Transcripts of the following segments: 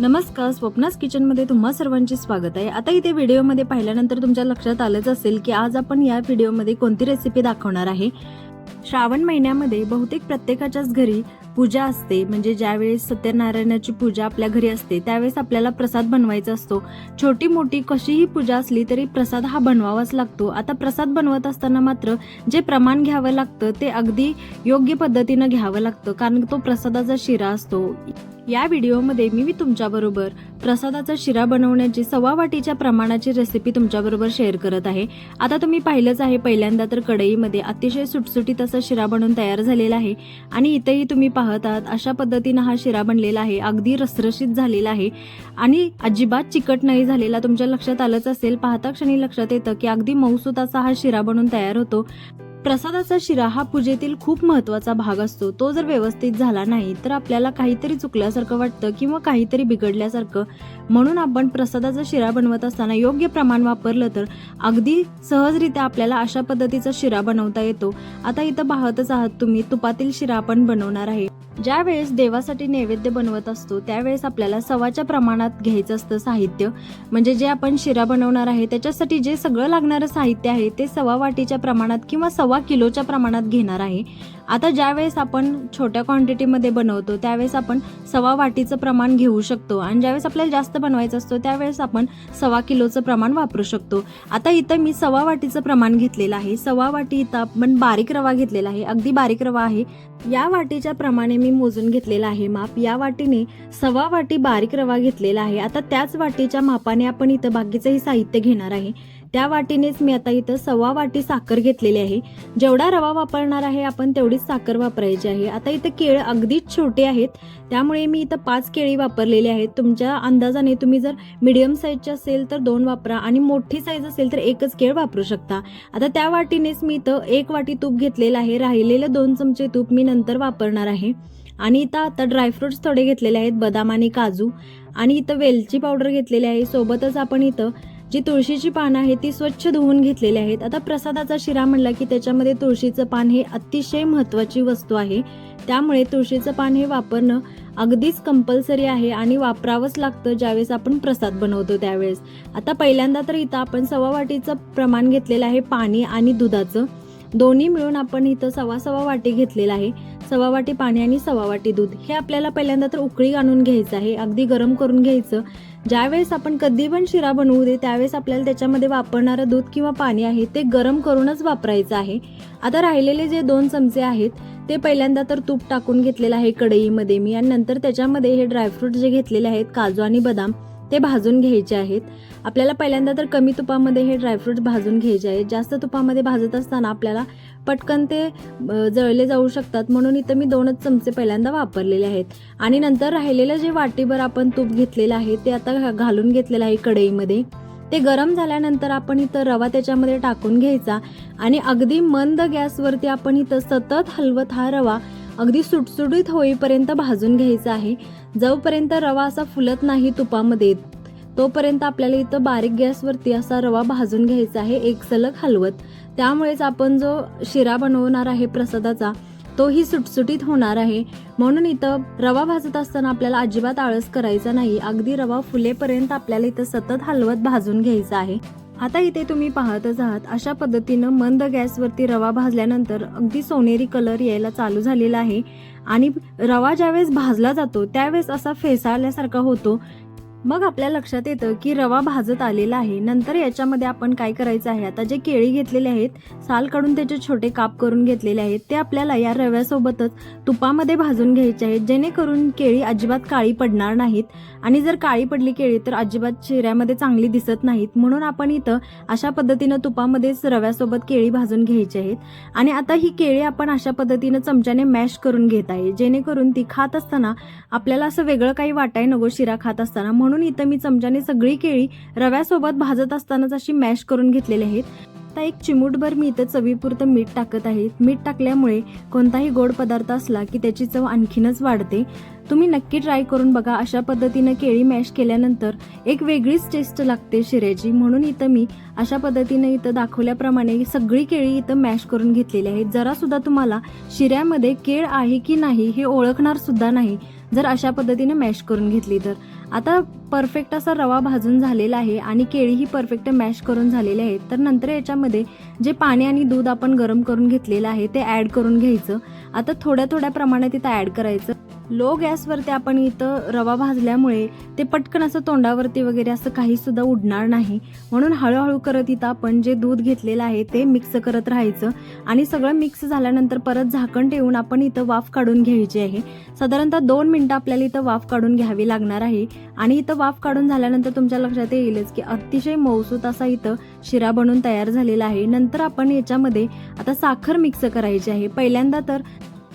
नमस्कार स्वप्नास किचनमध्ये तुम्हा सर्वांचे स्वागत आहे. आता इथे व्हिडिओमध्ये पाहिल्यानंतर तुमच्या लक्षात आलंच असेल की आज आपण या व्हिडिओमध्ये कोणती रेसिपी दाखवणार आहे. श्रावण महिन्यामध्ये बहुतेक प्रत्येकाच्याच घरी पूजा असते. म्हणजे ज्यावेळेस सत्यनारायणाची पूजा आपल्या घरी असते त्यावेळेस आपल्याला प्रसाद बनवायचा असतो. छोटी मोठी कशीही पूजा असली तरी प्रसाद हा बनवावाच लागतो. आता प्रसाद बनवत असताना मात्र जे प्रमाण घ्यावं लागतं ते अगदी योग्य पद्धतीनं घ्यावं लागतं. कारण तो प्रसादाचा शिरा असतो. या व्हिडिओमध्ये मी तुमच्याबरोबर प्रसादाचा शिरा बनवण्याची सव्वा वाटीच्या प्रमाणाची रेसिपी तुमच्याबरोबर शेअर करत आहे. आता तुम्ही पाहिलंच आहे पहिल्यांदा तर कढईमध्ये अतिशय सुटसुटीत असा शिरा बनवून तयार झालेला आहे आणि इथेही तुम्ही पाहत आहात अशा पद्धतीनं हा शिरा बनलेला आहे अगदी रसरशीत झालेला आहे आणि अजिबात चिकट नाही झालेला तुमच्या लक्षात आलंच असेल पाहता क्षणी लक्षात येतं की अगदी मऊसूत असा हा शिरा बनवून तयार होतो. प्रसादाचा शिरा हा पूजेतील खूप महत्त्वाचा भाग असतो. तो जर व्यवस्थित झाला नाही तर आपल्याला काहीतरी चुकल्यासारखं वाटतं किंवा काहीतरी बिघडल्यासारखं. म्हणून आपण प्रसादाचा शिरा बनवत असताना योग्य प्रमाण वापरलं तर अगदी सहजरित्या आपल्याला अशा पद्धतीचा शिरा बनवता येतो. आता इथं पाहतच आहात तुम्ही तुपातील शिरा आपण बनवणार आहे. ज्या वेळेस देवासाठी नैवेद्य बनवत असतो त्यावेळेस आपल्याला सवाच्या प्रमाणात घ्यायचं असतं साहित्य. म्हणजे जे आपण शिरा बनवणार आहे त्याच्यासाठी जे सगळं लागणारं साहित्य आहे ते सव्वा वाटीच्या प्रमाणात किंवा सव्वा किलोच्या प्रमाणात घेणार आहे. आता ज्यावेळेस आपण छोट्या क्वांटिटीमध्ये बनवतो त्यावेळेस आपण सवा वाटीचं प्रमाण घेऊ शकतो. आणि ज्यावेळेस आपल्याला जास्त बनवायचं असतो त्यावेळेस आपण सवा किलोचं प्रमाण वापरू शकतो. आता इथं मी सवा वाटीचं प्रमाण घेतलेलं आहे. सवा वाटी इथं आपण बारीक रवा घेतलेला आहे. अगदी बारीक रवा आहे. या वाटीच्या प्रमाणे मी मोजून घेतलेला आहे माप. या वाटीने सवा वाटी बारीक रवा घेतलेला आहे. आता त्याच वाटीच्या मापाने आपण इथं बाकीचंही साहित्य घेणार आहे. त्या वाटीनेच मी आता इथं सव्वा वाटी साखर घेतलेली आहे. जेवढा रवा वापरणार आहे आपण तेवढीच साखर वापरायची आहे. आता इथं केळ अगदीच छोटे आहेत. त्यामुळे मी इथं पाच केळी वापरलेली आहेत. तुमच्या अंदाजाने तुम्ही जर मिडियम साईजची असेल तर दोन वापरा आणि मोठी साईज असेल तर एकच केळ वापरू शकता. आता त्या वाटीनेच मी इथं एक वाटी तूप घेतलेलं आहे. राहिलेलं दोन चमचे तूप मी नंतर वापरणार आहे. आणि इथं आता ड्रायफ्रुट्स थोडे घेतलेले आहेत. बदाम आणि काजू. आणि इथं वेलची पावडर घेतलेली आहे. सोबतच आपण इथं जी तुळशीची पानं आहेत ती स्वच्छ धुवून घेतलेली आहेत. आता प्रसादाचा शिरा म्हणला की त्याच्यामध्ये तुळशीचं पान हे अतिशय महत्त्वाची वस्तू आहे. त्यामुळे तुळशीचं पान हे वापरणं अगदीच कंपल्सरी आहे आणि वापरावंच लागतं ज्यावेळेस आपण प्रसाद बनवतो त्यावेळेस. आता पहिल्यांदा तर इथं आपण सव्वा वाटीचं प्रमाण घेतलेलं आहे पाणी आणि दुधाचं. दोन्ही मिळून आपण इथं सवा सवा वाटी घेतलेलं आहे. सवा वाटी पाणी आणि सवा वाटी दूध. हे आपल्याला पहिल्यांदा तर उकळी आणून घ्यायचं आहे. अगदी गरम करून घ्यायचं. ज्यावेळेस आपण कधी पण शिरा बनवू दे त्यावेळेस आपल्याला त्याच्यामध्ये वापरणारं दूध किंवा पाणी आहे ते गरम करूनच वापरायचं आहे. आता राहिलेले जे दोन चमचे आहेत ते पहिल्यांदा तर तूप टाकून घेतलेलं आहे कढईमध्ये मी. आणि नंतर त्याच्यामध्ये हे ड्रायफ्रूट जे घेतलेले आहेत काजू आणि बदाम ते भाजून घ्यायचे आहेत. आपल्याला पहिल्यांदा तर कमी तुपामध्ये हे ड्रायफ्रूट भाजून घ्यायचे आहेत. जास्त तुपामध्ये भाजत असताना आपल्याला पटकन ते जळले जाऊ शकतात. म्हणून इथं मी दोनच चमचे पहिल्यांदा वापरलेले आहेत. आणि नंतर राहिलेलं जे वाटीभर आपण तूप घेतलेलं आहे ते आता घा- घालून घेतलेलं आहे कढईमध्ये. ते गरम झाल्यानंतर आपण इथं रवा त्याच्यामध्ये टाकून घ्यायचा. आणि अगदी मंद गॅसवरती आपण इथं सतत हलवत हा रवा अगदी सुटसुटीत होईपर्यंत भाजून घ्यायचा आहे. जोपर्यंत रवा असा फुलत नाही तुपामध्ये तोपर्यंत आपल्याला इथं बारीक गॅसवरती असा रवा भाजून घ्यायचा आहे एक सलग हलवत. त्यामुळेच आपण जो शिरा बनवणार आहे प्रसादाचा तोही सुटसुटीत होणार आहे. म्हणून इथं रवा भाजत असताना आपल्याला अजिबात आळस करायचा नाही. अगदी रवा फुलेपर्यंत आपल्याला इथं सतत हलवत भाजून घ्यायचा आहे. आता इथे तुम्ही पाहतच आहात अशा पद्धतीनं मंद गॅसवरती रवा भाजल्यानंतर अगदी सोनेरी कलर यायला चालू झालेला आहे. आणि रवा ज्यावेळेस भाजला जातो त्यावेळेस असा फेसाळल्यासारखा होतो मग आपल्या लक्षात येतं की रवा भाजत आलेला आहे. नंतर याच्यामध्ये आपण काय करायचं आहे? आता जे केळी घेतलेले आहेत साल काढून त्याचे छोटे काप करून घेतलेले आहेत ते आपल्याला या रव्यासोबतच तुपामध्ये भाजून घ्यायचे आहेत. जेणेकरून केळी अजिबात काळी पडणार नाहीत आणि जर काळी पडली केळी तर अजिबात चेहऱ्यामध्ये चांगली दिसत नाहीत. म्हणून आपण इथं अशा पद्धतीनं तुपामध्येच रव्यासोबत केळी भाजून घ्यायची आहेत. आणि आता ही केळी आपण अशा पद्धतीनं चमच्याने मॅश करून घेत आहे. जेणेकरून ती खात असताना आपल्याला असं वेगळं काही वाटाय नको शिरा खात असताना. म्हणून इथं मी चमच्याने सगळी केळी रव्यासोबत भाजत असतानाच अशी मॅश करून घेतलेली आहेत. आता एक चिमूटभर मी इथं चवीपुरतं मीठ टाकत आहे. मीठ टाकल्यामुळे कोणताही गोड पदार्थ असला की त्याची चव आणखीनच वाढते. तुम्ही नक्की ट्राय करून बघा अशा पद्धतीनं केळी मॅश केल्यानंतर एक वेगळीच टेस्ट लागते शिऱ्याची म्हणून इथं मी अशा पद्धतीनं इथं दाखवल्याप्रमाणे सगळी केळी इथं मॅश करून घेतलेली आहेत जरासुद्धा तुम्हाला शिऱ्यामध्ये केळ आहे की नाही हे ओळखणार सुद्धा नाही जर अशा पद्धतीनं मॅश करून घेतली तर. आता परफेक्ट असा रवा भाजून झालेला आहे आणि केळीही परफेक्ट मॅश करून झालेले आहेत तर नंतर याच्यामध्ये जे पाणी आणि दूध आपण गरम करून घेतलेलं आहे ते ॲड करून घ्यायचं. आता थोड्या थोड्या प्रमाणात इथं ॲड करायचं. लो गॅसवरती आपण इथं रवा भाजल्यामुळे ते पटकन असं तोंडावरती वगैरे असं काही सुद्धा उडणार नाही. म्हणून हळूहळू करत इथं आपण जे दूध घेतलेलं आहे ते मिक्स करत राहायचं. आणि सगळं मिक्स झाल्यानंतर परत झाकण ठेवून आपण इथं वाफ काढून घ्यायची आहे. साधारणतः दोन मिनटं आपल्याला इथं वाफ काढून घ्यावी लागणार आहे. आणि इथं वाफ काढून झाल्यानंतर तुमच्या लक्षात येईलच की अतिशय मौसूत असा इथं शिरा बनून तयार झालेला आहे. नंतर आपण याच्यामध्ये आता साखर मिक्स करायची आहे. पहिल्यांदा तर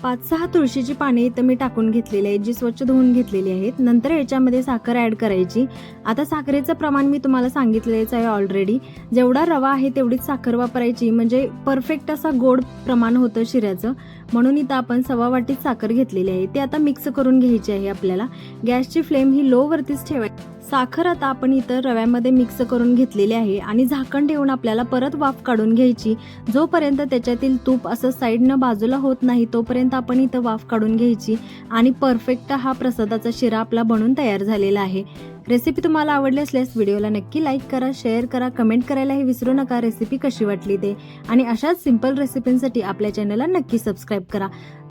पाच सहा तुळशीची पाने इथं मी टाकून घेतलेली आहेत जी स्वच्छ धुवून घेतलेली आहेत. नंतर याच्यामध्ये साखर ॲड करायची. आता साखरेचं प्रमाण मी तुम्हाला सांगितलेलंच आहे ऑलरेडी जेवढा रवा आहे तेवढीच साखर वापरायची. म्हणजे परफेक्ट असा गोड प्रमाण होतं शिऱ्याचं. म्हणून इथं आपण सव्वा वाटीत साखर घेतलेली आहे. ते आता मिक्स करून घ्यायची आहे आपल्याला. गॅसची फ्लेम ही लो वरतीच ठेवायची. साखर आता आपण इथं रव्यामध्ये मिक्स करून घेतलेली आहे आणि झाकण ठेवून आपल्याला परत वाफ काढून घ्यायची. जोपर्यंत त्याच्यातील तूप असं साईडनं बाजूला होत नाही तोपर्यंत आपण इथं वाफ काढून घ्यायची आणि परफेक्ट हा प्रसादाचा शिरा आपला बनून तयार झालेला आहे. रेसिपी तुम्हाला आवडली असल्यास व्हिडिओला नक्की लाईक करा शेअर करा कमेंट करायलाही विसरू नका. रेसिपी कशी वाटली ते. आणि अशाच सिंपल रेसिपींसाठी आपल्या चॅनलला नक्की सबस्क्राईब करा.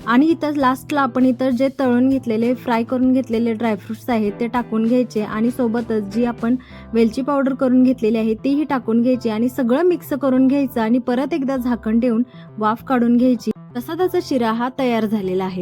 आणि इथं लास्टला आपण इथं जे तळून घेतलेले फ्राय करून घेतलेले ड्रायफ्रुट्स आहेत ते टाकून घ्यायचे. आणि सोबतच जी आपण वेलची पावडर करून घेतलेली आहे तीही टाकून घ्यायची. आणि सगळं मिक्स करून घ्यायचं. आणि परत एकदा झाकण ठेवून वाफ काढून घ्यायची. तसा त्याचा शिरा हा तयार झालेला आहे.